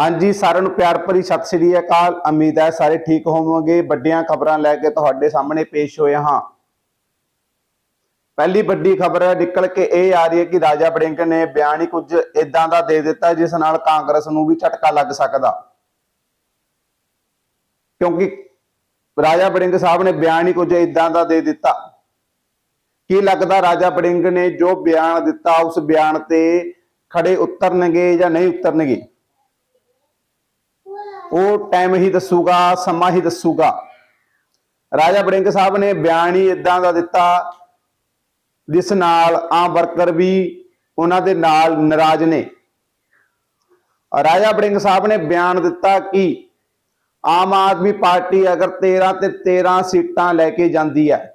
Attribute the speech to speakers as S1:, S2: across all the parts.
S1: ਹਾਂਜੀ, ਸਾਰਿਆਂ ਨੂੰ ਪਿਆਰ ਭਰੀ ਸਤਿ ਸ੍ਰੀ ਅਕਾਲ। ਉਮੀਦ ਹੈ ਸਾਰੇ ਠੀਕ ਹੋਵੋਗੇ। ਵੱਡੀਆਂ ਖਬਰਾਂ ਲੈ ਕੇ ਤੁਹਾਡੇ ਸਾਹਮਣੇ ਪੇਸ਼ ਹੋਏ ਹਾਂ। ਪਹਿਲੀ ਵੱਡੀ ਖਬਰ ਨਿਕਲ ਕੇ ਇਹ ਆ ਰਹੀ ਹੈ ਕਿ ਰਾਜਾ ਬੜਿੰਗ ਨੇ ਬਿਆਨ ਹੀ ਕੁਝ ਇਦਾਂ ਦਾ ਦੇ ਦਿੱਤਾ ਜਿਸ ਨਾਲ ਕਾਂਗਰਸ ਨੂੰ ਵੀ ਝਟਕਾ ਲੱਗ ਸਕਦਾ। ਕਿਉਂਕਿ ਰਾਜਾ ਬੜਿੰਗ ਸਾਹਿਬ ਨੇ ਬਿਆਨ ਹੀ ਕੁਝ ਇਦਾਂ ਦਾ ਦੇ ਦਿੱਤਾ। ਕੀ ਲੱਗਦਾ ਰਾਜਾ ਬੜਿੰਗ ਨੇ ਜੋ ਬਿਆਨ ਦਿੱਤਾ, ਉਸ ਬਿਆਨ ਤੇ ਖੜੇ ਉਤਰਨਗੇ ਜਾਂ ਨਹੀਂ ਉਤਰਨਗੇ? ਉਹ ਟਾਈਮ ਹੀ ਦੱਸੂਗਾ, ਸਮਾਂ ਹੀ ਦੱਸੂਗਾ। ਰਾਜਾ ਬੜਿੰਗ ਸਾਹਿਬ ਨੇ ਬਿਆਨ ਹੀ ਇਦਾਂ ਦਾ ਦਿੱਤਾ, ਜਿਸ ਨਾਲ ਆਮ ਵਰਕਰ ਵੀ ਉਹਨਾਂ ਦੇ ਨਾਲ ਨਾਰਾਜ਼ ਨੇ। ਰਾਜਾ ਬੜਿੰਗ ਸਾਹਿਬ ਨੇ ਬਿਆਨ ਦਿੱਤਾ ਕਿ ਆਮ ਆਦਮੀ ਪਾਰਟੀ ਅਗਰ 13 ਤੇ 13 ਸੀਟਾਂ ਲੈ ਕੇ ਜਾਂਦੀ ਹੈ,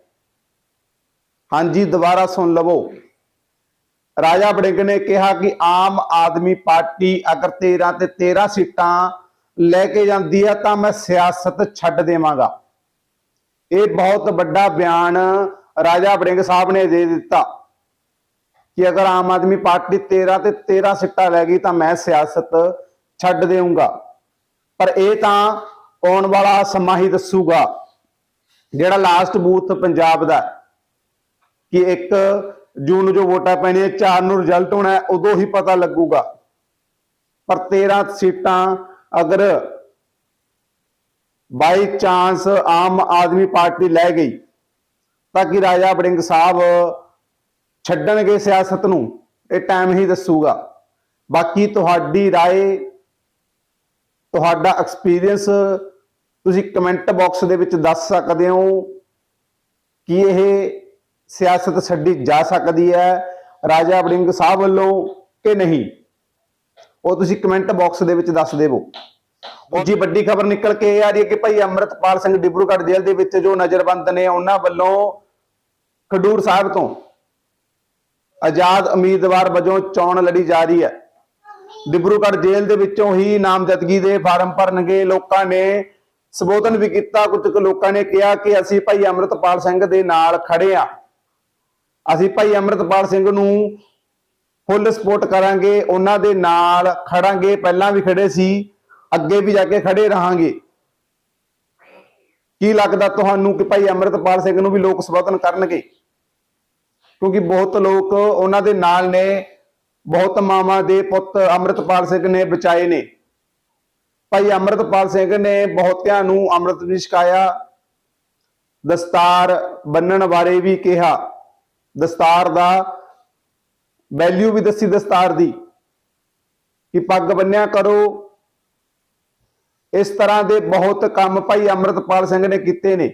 S1: ਹਾਂਜੀ, ਦੁਬਾਰਾ ਸੁਣ ਲਵੋ। ਰਾਜਾ ਬੜਿੰਗ ਨੇ ਕਿਹਾ ਕਿ ਆਮ ਆਦਮੀ ਪਾਰਟੀ ਅਗਰ 13 ਤੇ 13 ਸੀਟਾਂ ਲੈ ਕੇ ਜਾਂਦੀ ਹੈ ਤਾਂ ਮੈਂ ਸਿਆਸਤ ਛੱਡ ਦੇਵਾਂਗਾ। ਇਹ ਬਹੁਤ ਵੱਡਾ ਬਿਆਨ ਰਾਜਾ ਬੜਿੰਗ ਸਾਹਿਬ ਨੇ ਦੇ ਦਿੱਤਾ ਕਿ ਅਗਰ ਆਮ ਆਦਮੀ ਪਾਰਟੀ 13 ਤੇ 13 ਸੀਟਾਂ ਲੈ ਗਈ ਤਾਂ ਮੈਂ ਸਿਆਸਤ ਛੱਡ ਦੇਵਾਂਗਾ ਪਰ ਇਹ ਤਾਂ ਆਉਣ ਵਾਲਾ ਸਮਾਂ ਹੀ ਦੱਸੂਗਾ, ਜਿਹੜਾ ਲਾਸਟ ਬੂਥ ਪੰਜਾਬ ਦਾ ਕਿ 1 ਜੂਨ ਨੂੰ ਜੋ ਵੋਟਾਂ ਪੈਣੀਆਂ 4 ਨੂੰ ਰਿਜ਼ਲਟ ਹੋਣਾ ਉਦੋਂ ਹੀ ਪਤਾ ਲੱਗੂਗਾ। ਪਰ 13 ਸੀਟਾਂ ਅਗਰ by chance Aam Aadmi party ਲੈ ਗਈ ਤਾਂ ਕਿ ਰਾਜਾ ਬੜਿੰਗ ਸਾਹਿਬ ਛੱਡਣਗੇ ਸਿਆਸਤ ਨੂੰ ਇਹ ਟਾਈਮ ਹੀ ਦੱਸੂਗਾ ਬਾਕੀ ਤੁਹਾਡੀ رائے ਤੁਹਾਡਾ ਐਕਸਪੀਰੀਅੰਸ ਤੁਸੀਂ ਕਮੈਂਟ ਬਾਕਸ ਦੇ ਵਿੱਚ ਦੱਸ ਸਕਦੇ ਹੋ ਕਿ ਇਹ ਸਿਆਸਤ ਛੱਡੀ ਜਾ ਸਕਦੀ ਹੈ ਰਾਜਾ ਬੜਿੰਗ ਸਾਹਿਬ ਵੱਲੋਂ ਕਿ ਨਹੀਂ ਉਹ ਤੁਸੀਂ ਕਮੈਂਟ ਬਾਕਸ ਦੇ ਵਿੱਚ ਦੱਸ ਦੇਵੋ। ਦੂਜੀ ਵੱਡੀ ਖਬਰ ਨਿਕਲ ਕੇ ਇਹ ਆ ਰਹੀ ਹੈ ਕਿ ਭਾਈ ਅੰਮ੍ਰਿਤਪਾਲ ਸਿੰਘ ਡਿਬਰੂਗੜ੍ਹ ਜੇਲ੍ਹ ਦੇ ਵਿੱਚ ਜੋ ਨਜ਼ਰਬੰਦ ਨੇ, ਉਹਨਾਂ ਵੱਲੋਂ ਖਡੂਰ ਸਾਹਿਬ ਤੋਂ ਆਜ਼ਾਦ ਉਮੀਦਵਾਰ ਵਜੋਂ ਚੋਣ ਲੜੀ ਜਾ ਰਹੀ ਹੈ। ਡਿਬਰੂਗੜ੍ਹ ਜੇਲ੍ਹ ਦੇ ਵਿੱਚੋਂ ਹੀ ਨਾਮਜ਼ਦਗੀ ਦੇ ਫਾਰਮ ਭਰਨਗੇ। ਲੋਕਾਂ ਨੇ ਸੰਬੋਧਨ ਵੀ ਕੀਤਾ। ਕੁਝ ਕੁ ਲੋਕਾਂ ਨੇ ਕਿਹਾ ਕਿ ਅਸੀਂ ਭਾਈ ਅੰਮ੍ਰਿਤਪਾਲ ਸਿੰਘ ਦੇ ਨਾਲ ਖੜੇ ਆ ਅਸੀਂ ਭਾਈ ਅੰਮ੍ਰਿਤਪਾਲ ਸਿੰਘ ਨੂੰ ਫੁੱਲ ਸਪੋਰਟ ਕਰਾਂਗੇ, ਉਹਨਾਂ ਦੇ ਨਾਲ ਖੜਾਂਗੇ, ਪਹਿਲਾਂ ਵੀ ਖੜੇ ਸੀ, ਅੱਗੇ ਵੀ ਜਾ ਕੇ ਖੜੇ ਰਹਾਂਗੇ। ਕੀ ਲੱਗਦਾ ਤੁਹਾਨੂੰ ਕਿ ਭਾਈ ਅੰਮ੍ਰਿਤਪਾਲ ਸਿੰਘ ਨੂੰ ਵੀ ਲੋਕ ਸੰਬੋਧਨ ਕਰਨਗੇ? ਕਿਉਂਕਿ ਬਹੁਤ ਲੋਕ ਉਹਨਾਂ ਦੇ ਨਾਲ ਨੇ, ਬਹੁਤ ਮਾਵਾਂ ਦੇ ਪੁੱਤ ਅੰਮ੍ਰਿਤਪਾਲ ਸਿੰਘ ਨੇ ਬਚਾਏ ਨੇ। ਭਾਈ ਅੰਮ੍ਰਿਤਪਾਲ ਸਿੰਘ ਨੇ ਬਹੁਤਿਆਂ ਨੂੰ ਅੰਮ੍ਰਿਤ ਵੀ ਛਕਾਇਆ, ਦਸਤਾਰ ਬੰਨਣ ਬਾਰੇ ਵੀ ਕਿਹਾ। ਦਸਤਾਰ ਦਾ ਵੈਲਿਊ ਵੀ ਦੱਸੀ ਦਸਤਾਰ ਦੀ ਕਿ ਪੱਗ ਬੰਨਿਆ ਕਰੋ। ਇਸ ਤਰ੍ਹਾਂ ਦੇ ਬਹੁਤ ਕੰਮ ਭਾਈ ਅੰਮ੍ਰਿਤਪਾਲ ਸਿੰਘ ਨੇ ਕੀਤੇ ਨੇ।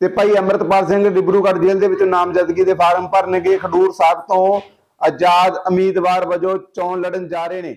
S1: ਤੇ ਭਾਈ ਅੰਮ੍ਰਿਤਪਾਲ ਸਿੰਘ ਡਿਬਰੂਗੜ੍ਹ ਜੇਲ੍ਹ ਦੇ ਵਿੱਚ ਨਾਮਜ਼ਦਗੀ ਦੇ ਫਾਰਮ ਭਰਨਗੇ। ਖਡੂਰ ਸਾਹਿਬ ਤੋਂ ਆਜ਼ਾਦ ਉਮੀਦਵਾਰ ਵਜੋਂ ਚੋਣ ਲੜਨ ਜਾ ਰਹੇ ਨੇ।